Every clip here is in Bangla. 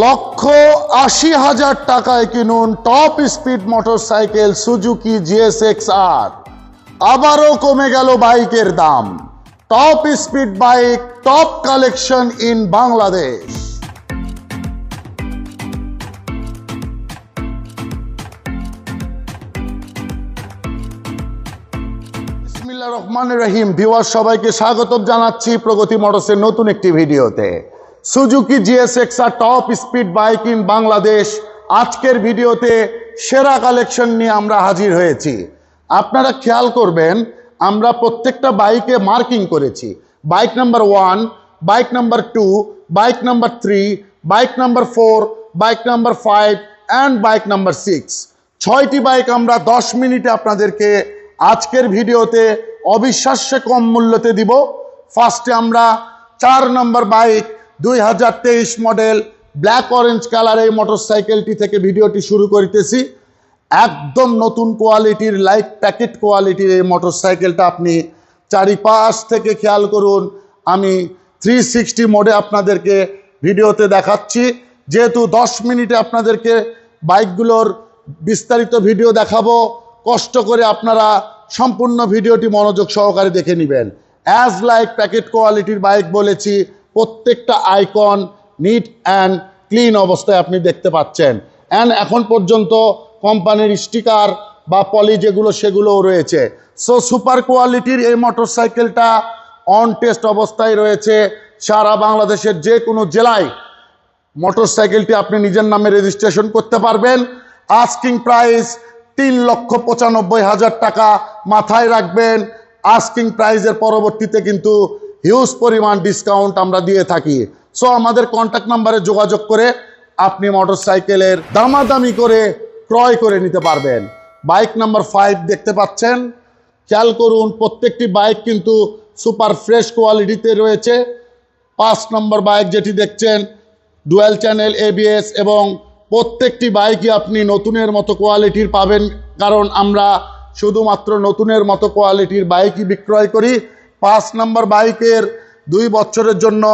লক্ষ আশি হাজার টাকায় কিনুন top speed motorcycle Suzuki GSX R আবারও কমে গেল বাইকের দাম। Top speed bike, top collection in Bangladesh. Rahman Rahim. Viewer সবাইকে স্বাগত জানাচ্ছি প্রগতি মোটরসের নতুন একটি ভিডিওতে। Suzuki GSX R top speed bike in Bangladesh আজকের ভিডিওতে সেরা কালেকশন নিয়ে আমরা হাজির হয়েছি। আপনারা খেয়াল করবেন, আমরা প্রত্যেকটা বাইকে মার্কিং করেছি। Bike number one bike number two bike number three bike number four bike number five and bike number six ছয়টি বাইক আমরা দশ মিনিটে আপনাদেরকে আজকের ভিডিওতে অবিশ্বাস্য কম মূল্যতে দিব। ফার্স্টে আমরা চার নম্বর বাইক দুই হাজার তেইশ মডেল ব্ল্যাক অরেঞ্জ কালার এই মোটরসাইকেলটি থেকে ভিডিওটি শুরু করিতেছি। একদম নতুন কোয়ালিটির লাইট প্যাকেট কোয়ালিটির এই মোটরসাইকেলটা আপনি চারিপাশ থেকে খেয়াল করুন। আমি থ্রি সিক্সটি মোডে আপনাদেরকে ভিডিওতে দেখাচ্ছি। যেহেতু দশ মিনিটে আপনাদেরকে বাইকগুলোর বিস্তারিত ভিডিও দেখাবো, কষ্ট করে আপনারা সম্পূর্ণ ভিডিওটি মনোযোগ সহকারে দেখে নেবেন। অ্যাজ লাইক প্যাকেট কোয়ালিটির বাইক বলেছি প্রত্যেকটা আইকন নিট অ্যান্ড ক্লিন অবস্থায় আপনি দেখতে পাচ্ছেন। অ্যান্ড এখন পর্যন্ত কোম্পানির স্টিকার বা পলি যেগুলো সেগুলোও রয়েছে। সো সুপার কোয়ালিটির এই মোটরসাইকেলটা অন টেস্ট অবস্থায় রয়েছে। সারা বাংলাদেশের যে কোনো জেলায় মোটরসাইকেলটি আপনি নিজের নামে রেজিস্ট্রেশন করতে পারবেন। আস্কিং প্রাইস তিন লক্ষ পঁচানব্বই হাজার টাকা মাথায় রাখবেন। আস্কিং প্রাইজের পরবর্তীতে কিন্তু হিউজ পরিমাণ ডিসকাউন্ট আমরা দিয়ে থাকি। সো আমাদের কন্ট্যাক্ট নাম্বারে যোগাযোগ করে আপনি মোটরসাইকেলের দামাদামি করে ক্রয় করে নিতে পারবেন। বাইক নাম্বার ফাইভ দেখতে পাচ্ছেন। খেয়াল করুন, প্রত্যেকটি বাইক কিন্তু সুপার ফ্রেশ কোয়ালিটিতে রয়েছে। পাঁচ নম্বর বাইক যেটি দেখছেন ডুয়েল চ্যানেল এবিএস এবং প্রত্যেকটি বাইকই আপনি নতুনের মতো কোয়ালিটির পাবেন। কারণ আমরা শুধুমাত্র নতুনের মতো কোয়ালিটির বাইকই বিক্রয় করি। পাঁচ নম্বর বাইকের দুই বছরের জন্য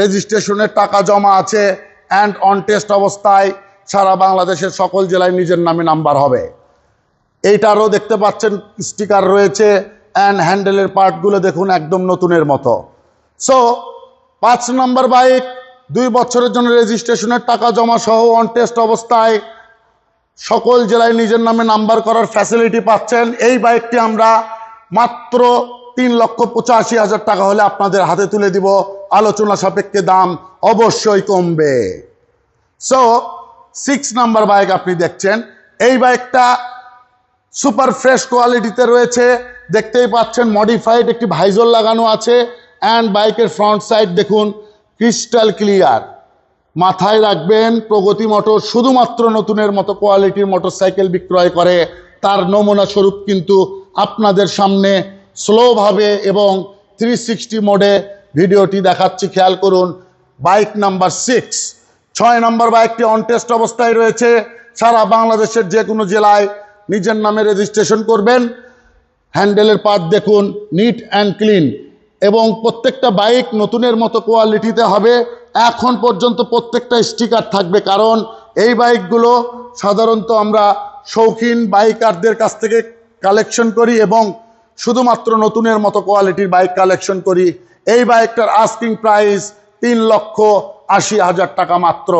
রেজিস্ট্রেশনের টাকা জমা আছে অ্যান্ড অন টেস্ট অবস্থায় সারা বাংলাদেশের সকল জেলায় নিজের নামে নাম্বার হবে। এইটারও দেখতে পাচ্ছেন স্টিকার রয়েছে অ্যান্ড হ্যান্ডেলের পার্টগুলো দেখুন একদম নতুনের মতো। সো পাঁচ নম্বর বাইক, দুই বছরের জন্য রেজিস্ট্রেশনের টাকা জমা সহ অন টেস্ট অবস্থায় সকল জেলায় নিজের নামে নাম্বার করার ফ্যাসিলিটি পাচ্ছেন। এই বাইকটি আমরা মাত্র তিন লক্ষ পঁচাশি হাজার টাকা হলে আপনাদের হাতে তুলে দিব আলোচনা সাপেক্ষে দাম অবশ্যই কমবে। সো সিক্স নাম্বার বাইক আপনি দেখছেন। এই বাইকটা সুপার ফ্রেশ কোয়ালিটিতে রয়েছে। দেখতেই পাচ্ছেন মডিফাইড একটি ভাইজর লাগানো আছে অ্যান্ড বাইকের ফ্রন্ট সাইড দেখুন ক্রিস্টাল ক্লিয়ার মাথায় রাখবেন, প্রগতি মোটর শুধুমাত্র নতুনের মতো কোয়ালিটির মোটরসাইকেল বিক্রয় করে। তার নমুনা স্বরূপ কিন্তু আপনাদের সামনে স্লোভাবে এবং থ্রি সিক্সটি মোডে ভিডিওটি দেখাচ্ছি, খেয়াল করুন, বাইক নাম্বার সিক্স ছয় নম্বর বাইকটি অন টেস্ট অবস্থায় রয়েছে, সারা বাংলাদেশের যে কোনো জেলায় নিজের নামে রেজিস্ট্রেশন করবেন। হ্যান্ডেলের পার্ট দেখুন নিট অ্যান্ড ক্লিন এবং প্রত্যেকটা বাইক নতুনের মতো কোয়ালিটিতে হবে। এখন পর্যন্ত প্রত্যেকটা স্টিকার থাকবে, কারণ এই বাইকগুলো সাধারণত আমরা শৌখিন বাইকারদের কাছ থেকে কালেকশন করি এবং শুধুমাত্র নতুনের মতো কোয়ালিটির বাইক কালেকশন করি। এই বাইকটার আস্কিং প্রাইস তিন লক্ষ আশি হাজার টাকা মাত্র।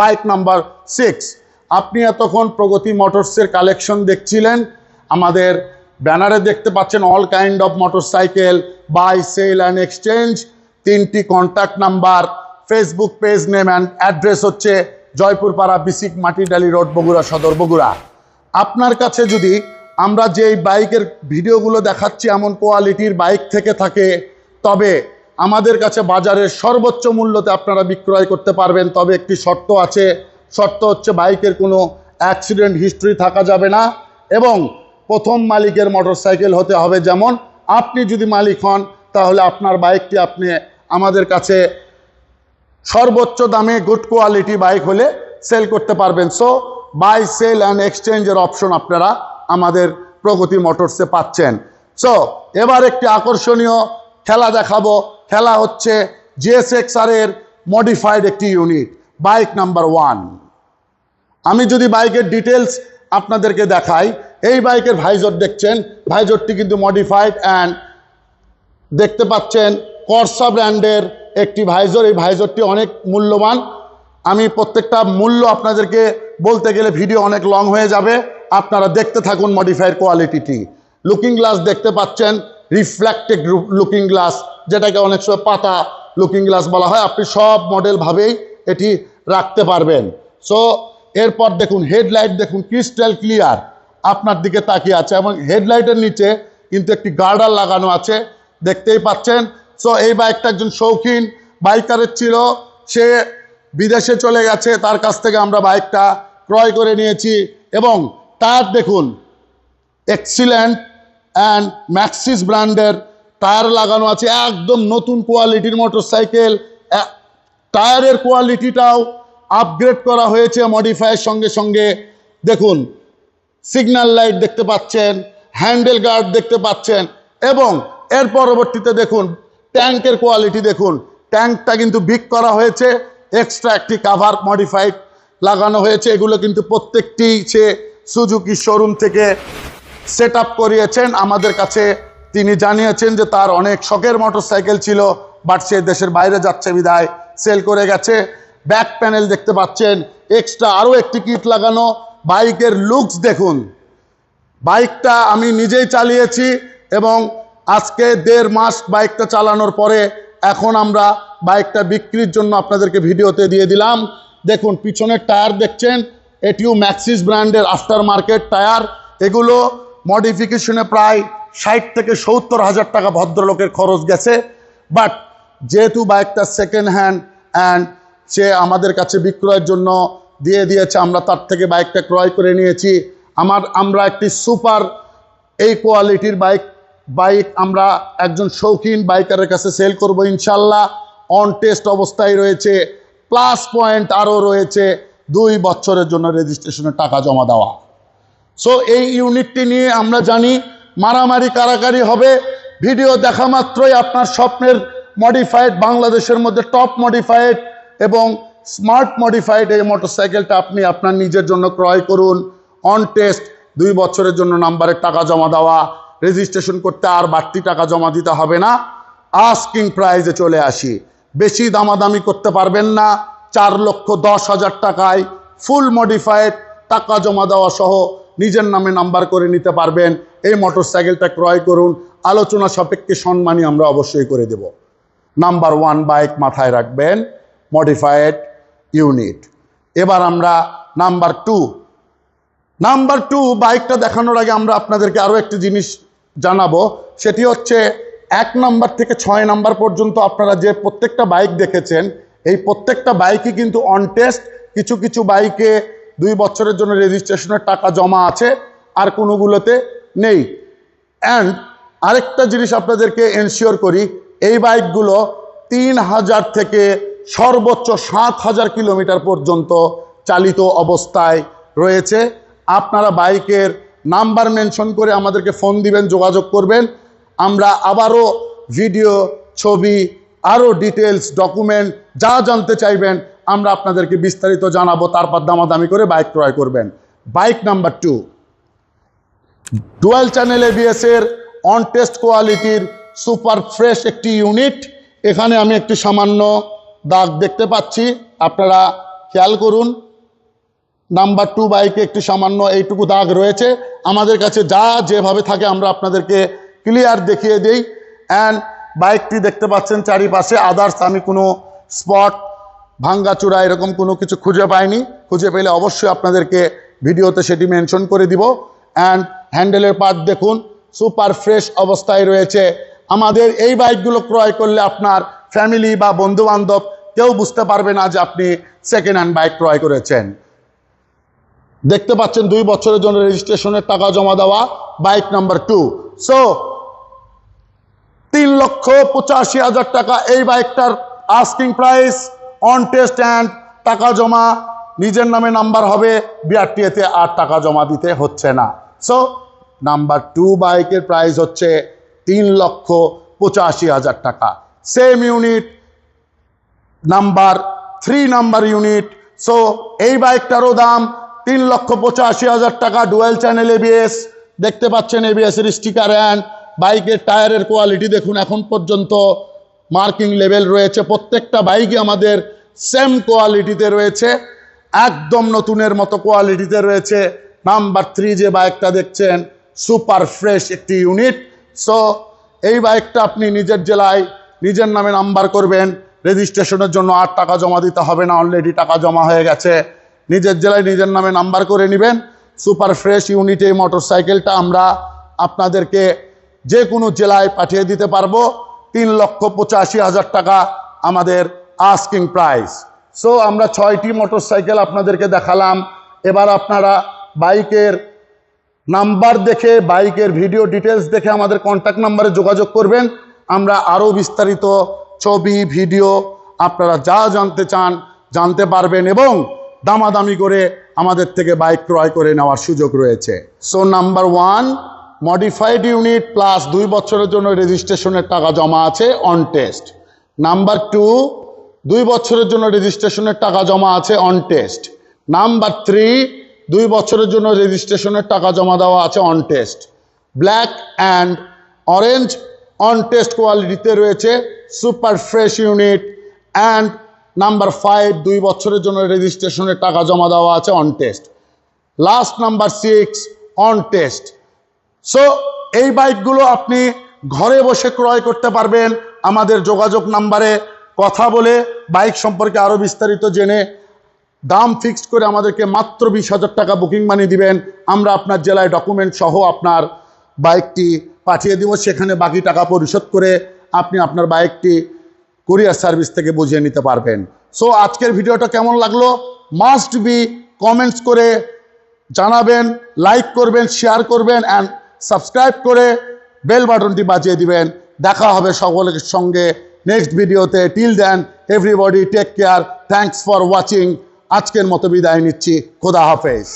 বাইক নাম্বার সিক্স আপনি এতক্ষণ প্রগতি মোটরসের কালেকশন দেখছিলেন। আমাদের ব্যানারে দেখতে পাচ্ছেন all kind of motorcycle buy sell and exchange তিনটি contact number Facebook page name and address হচ্ছে জয়পুরপাড়া বিসিক মাটিডালি রোড বগুড়া সদর, বগুড়া। আপনার কাছে যদি আমরা যেই বাইকের ভিডিওগুলো দেখাচ্ছি, এমন কোয়ালিটির বাইক থেকে থাকে, তবে আমাদের কাছে বাজারের সর্বোচ্চ মূল্যতে আপনারা বিক্রয় করতে পারবেন। তবে একটি শর্ত আছে, শর্ত হচ্ছে বাইকের কোনো অ্যাক্সিডেন্ট হিস্ট্রি থাকা যাবে না এবং প্রথম মালিকের মোটরসাইকেল হতে হবে যেমন, আপনি যদি মালিক হন, তাহলে আপনার বাইকটি আপনি আমাদের কাছে সর্বোচ্চ দামে গুড কোয়ালিটি বাইক হলে সেল করতে পারবেন। সো বাই সেল অ্যান্ড এক্সচেঞ্জের অপশন আপনারা আমাদের প্রগতি মোটরসে পাচ্ছেন। সো এবার একটি আকর্ষণীয় খেলা দেখাবো। খেলা হচ্ছে জিএসএক্সআর এর মডিফাইড একটি ইউনিট বাইক নাম্বার ওয়ান আমি যদি বাইকের ডিটেলস আপনাদেরকে দেখাই, এই বাইকের ভাইজর দেখছেন ভাইজরটি কিন্তু মডিফাইড অ্যান্ড দেখতে পাচ্ছেন কর্সা ব্র্যান্ডের একটি ভাইজর এই ভাইজরটি অনেক মূল্যবান। আমি প্রত্যেকটা মূল্য আপনাদেরকে বলতে গেলে ভিডিও অনেক লং হয়ে যাবে। আপনারা দেখতে থাকুন মডিফাইড কোয়ালিটিটি লুকিং গ্লাস দেখতে পাচ্ছেন রিফ্লেক্টেড লুকিং গ্লাস যেটাকে অনেক সময় পাতা লুকিং গ্লাস বলা হয়। আপনি সব মডেল ভাবেই এটি রাখতে পারবেন। সো এরপর দেখুন হেডলাইট দেখুন ক্রিস্টাল ক্লিয়ার আপনার দিকে তাকিয়ে আছে। এবং হেডলাইটের নিচে কিন্তু একটি গার্ডার লাগানো আছে। দেখতেই পাচ্ছেন। সো এই বাইকটা একজন শৌখিন বাইকারের ছিল। সে বিদেশে চলে গেছে। তার কাছ থেকে আমরা বাইকটা ক্রয় করে নিয়েছি। এবং তার দেখুন এক্সিলেন্ট অ্যান্ড ম্যাক্সিস ব্র্যান্ডের টায়ার লাগানো আছে, একদম নতুন কোয়ালিটির মোটরসাইকেল টায়ারের কোয়ালিটিটাও আপগ্রেড করা হয়েছে মডিফাইয়ের সঙ্গে সঙ্গে। দেখুন সিগন্যাল লাইট দেখতে পাচ্ছেন হ্যান্ডেল গার্ড দেখতে পাচ্ছেন, এবং এর পরবর্তীতে দেখুন ট্যাঙ্কের কোয়ালিটি দেখুন ট্যাঙ্কটা কিন্তু বিক করা হয়েছে এক্সট্রা একটি কাভার মডিফাইড লাগানো হয়েছে, এগুলো কিন্তু প্রত্যেকটি সে সুজুকি শোরুম থেকে সেট করিয়েছেন। আমাদের কাছে তিনি জানিয়েছেন যে তার অনেক শখের মোটরসাইকেল ছিল, বাট সে দেশের বাইরে যাচ্ছে বিদায়, সেল করে গেছে। ব্যাক প্যানেল দেখতে পাচ্ছেন, এক্সট্রা আরও একটি কিট লাগানো, বাইকের লুকস দেখুন। বাইকটা আমি নিজেই চালিয়েছি এবং আজকে দেড় মাস বাইকটা চালানোর পরে এখন আমরা বাইকটা বিক্রির জন্য আপনাদেরকে ভিডিওতে দিয়ে দিলাম। দেখুন, পিছনের টায়ার দেখছেন এটিও ম্যাক্সিস ব্র্যান্ডের আফটার মার্কেট টায়ার এগুলো মডিফিকেশনে প্রায় ষাট থেকে সত্তর হাজার টাকা ভদ্রলোকের খরচ গেছে। বাট যেহেতু বাইকটা সেকেন্ড হ্যান্ড অ্যান্ড সে আমাদের কাছে বিক্রয়ের জন্য দিয়ে দিয়েছে, আমরা তার থেকে বাইকটা ক্রয় করে নিয়েছি। আমার, আমরা একটি সুপার এই কোয়ালিটির বাইক বাইক আমরা একজন শৌখিন বাইকারের কাছে সেল করব ইনশাল্লাহ। অন টেস্ট অবস্থায় রয়েছে। প্লাস পয়েন্ট আরও রয়েছে। দুই বছরের জন্য রেজিস্ট্রেশনের টাকা জমা দেওয়া। সো এই ইউনিটটি নিয়ে আমরা জানি মারামারি কারাকারি হবে। ভিডিও দেখা মাত্রই আপনার স্বপ্নের মডিফাইড বাংলাদেশের মধ্যে টপ মডিফাইড এবং স্মার্ট মডিফাইড এই মোটরসাইকেলটা আপনি আপনার নিজের জন্য ক্রয় করুন। অন টেস্ট দুই বছরের জন্য নাম্বারের টাকা জমা দেওয়া। রেজিস্ট্রেশন করতে আর বাড়তি টাকা জমা দিতে হবে না। আস্কিং প্রাইজে চলে আসি। বেশি দামাদামি করতে পারবেন না। চার লক্ষ দশ হাজার টাকায় ফুল মডিফাইড টাকা জমা দেওয়া সহ নিজের নামে নাম্বার করে নিতে পারবেন। এই মোটরসাইকেলটা ক্রয় করুন। আলোচনা সাপেক্ষে সম্মানই আমরা অবশ্যই করে দেব। নাম্বার ওয়ান বাইক মাথায় রাখবেন মডিফাইড ইউনিট এবার আমরা নাম্বার টু নাম্বার টু বাইকটা দেখানোর আগে আমরা আপনাদেরকে আরও একটি জিনিস জানাব। সেটি হচ্ছে এক নাম্বার থেকে ছয় নাম্বার পর্যন্ত আপনারা যে প্রত্যেকটা বাইক দেখেছেন এই প্রত্যেকটা বাইকই কিন্তু অন টেস্ট কিছু কিছু বাইকে দুই বছরের জন্য রেজিস্ট্রেশনের টাকা জমা আছে, আর কোনোগুলোতে নেই। অ্যান্ড আরেকটা জিনিস আপনাদেরকে এনশিওর করি, এই বাইকগুলো তিন হাজার থেকে সর্বোচ্চ সাত হাজার কিলোমিটার পর্যন্ত চালিত অবস্থায় রয়েছে। আপনারা বাইকের নাম্বার মেনশন করে আমাদেরকে ফোন দিবেন, যোগাযোগ করবেন। আমরা আবারও ভিডিও ছবি আরও ডিটেলস ডকুমেন্ট যা জানতে চাইবেন, আমরা আপনাদেরকে বিস্তারিত জানাব, তারপর দামাদামি করে বাইক ক্রয় করবেন। Bike number two dual channel ABS এর অন টেস্ট কোয়ালিটির সুপার ফ্রেশ একটি ইউনিট এখানে আমি একটি সামান্য দাগ দেখতে পাচ্ছি। আপনারা খেয়াল করুন নাম্বার টু বাইকে একটি সামান্য এইটুকু দাগ রয়েছে। আমাদের কাছে যা যেভাবে থাকে, আমরা আপনাদেরকে ক্লিয়ার দেখিয়ে দিই। অ্যান্ড বাইকটি দেখতে পাচ্ছেন চারিপাশে আদার্স আমি কোনো স্পট ভাঙ্গাচূড়া এরকম কোনো কিছু খুঁজে পাইনি। খুঁজে পেলে অবশ্যই আপনাদেরকে ভিডিওতে সেটি মেনশন করে দিব। অ্যান্ড হ্যান্ডেলের পার্ট দেখুন সুপার ফ্রেশ অবস্থায় রয়েছে। আমাদের এই বাইকগুলো ক্রয় করলে আপনার ফ্যামিলি বা বন্ধুবান্ধব কেউ বুঝতে পারবে না যে আপনি সেকেন্ড হ্যান্ড বাইক ক্রয় করেছেন। দেখতে পাচ্ছেন দুই বছরের জন্য রেজিস্ট্রেশনের টাকা জমা দেওয়া বাইক নাম্বার টু সো তিন লক্ষ পঁচাশি হাজার টাকা এই বাইকটার asking price on test and টাকা জমা। নিজের নামে নাম্বার হবে বিআরটিএতে আর টাকা জমা দিতে হচ্ছে না। সো নাম্বার টু বাইকের প্রাইস হচ্ছে তিন লক্ষ পঁচাশি হাজার টাকা। Same unit number three number unit so এই বাইকটারও দাম তিন লক্ষ পঁচাশি হাজার টাকা। ডুয়েল চ্যানেল এবিএস দেখতে পাচ্ছেন এবিএস এর স্টিকার অ্যান্ড বাইকের টায়ারের কোয়ালিটি দেখুন, এখন পর্যন্ত মার্কিং লেভেল রয়েছে। প্রত্যেকটা বাইকই আমাদের সেম কোয়ালিটিতে রয়েছে, একদম নতুনের মতো কোয়ালিটিতে রয়েছে। নাম্বার থ্রি যে বাইকটা দেখছেন সুপার ফ্রেশ একটি ইউনিট সো এই বাইকটা আপনি নিজের জেলায় নিজের নামে নাম্বার করবেন। রেজিস্ট্রেশনের জন্য আর টাকা জমা দিতে হবে না অলরেডি টাকা জমা হয়ে গেছে। নিজের জেলায় নিজের নামে নাম্বার করে নেবেন। সুপার ফ্রেশ ইউনিট এই মোটর সাইকেলটা আমরা আপনাদেরকে যে কোনো জেলায় পাঠিয়ে দিতে পারব। তিন লক্ষ পঁচাশি হাজার টাকা আমাদের আস্কিং প্রাইস সো আমরা ছয়টি মোটর সাইকেল আপনাদেরকে দেখালাম। এবার আপনারা বাইকের নাম্বার দেখে, বাইকের ভিডিও ডিটেলস দেখে আমাদের কন্ট্যাক্ট নাম্বারে যোগাযোগ করবেন। আমরা আরও বিস্তারিত ছবি ভিডিও আপনারা যা জানতে চান জানতে পারবেন এবং দামাদামি করে আমাদের থেকে বাইক ক্রয় করে নেওয়ার সুযোগ রয়েছে। So number one modified unit plus দুই বছরের জন্য রেজিস্ট্রেশনের টাকা জমা আছে অন টেস্ট নাম্বার টু দুই বছরের জন্য রেজিস্ট্রেশনের টাকা জমা আছে অন টেস্ট নাম্বার থ্রি দুই বছরের জন্য রেজিস্ট্রেশনের টাকা জমা দেওয়া আছে on test black and orange on test কোয়ালিটিতে রয়েছে super fresh unit and number five দুই বছরের জন্য রেজিস্ট্রেশনের টাকা জমা দেওয়া আছে on test last number six on test so এই বাইকগুলো আপনি ঘরে বসে ক্রয় করতে পারবেন। আমাদের যোগাযোগ নাম্বারে কথা বলে বাইক সম্পর্কে আরও বিস্তারিত জেনে দাম ফিক্সড করে আমাদেরকে মাত্র বিশ হাজার টাকা বুকিং মানি দিবেন। আমরা আপনার জেলায় ডকুমেন্ট সহ আপনার বাইকটি পাঠিয়ে দিব। সেখানে বাকি টাকা পরিশোধ করে আপনি আপনার বাইকটি কুরিয়ার সার্ভিস থেকে বুঝিয়ে নিতে পারবেন। সো আজকের ভিডিওটা কেমন লাগল? মাস্ট বি কমেন্টস করে জানাবেন লাইক করবেন শেয়ার করবেন অ্যান্ড সাবস্ক্রাইব করে বেল বাটনটি বাজিয়ে দিবেন। দেখা হবে সকলের সঙ্গে নেক্সট ভিডিওতে। Till then everybody take care thanks for watching আজকের মতো বিদায় নিচ্ছি। খোদা হাফেজ।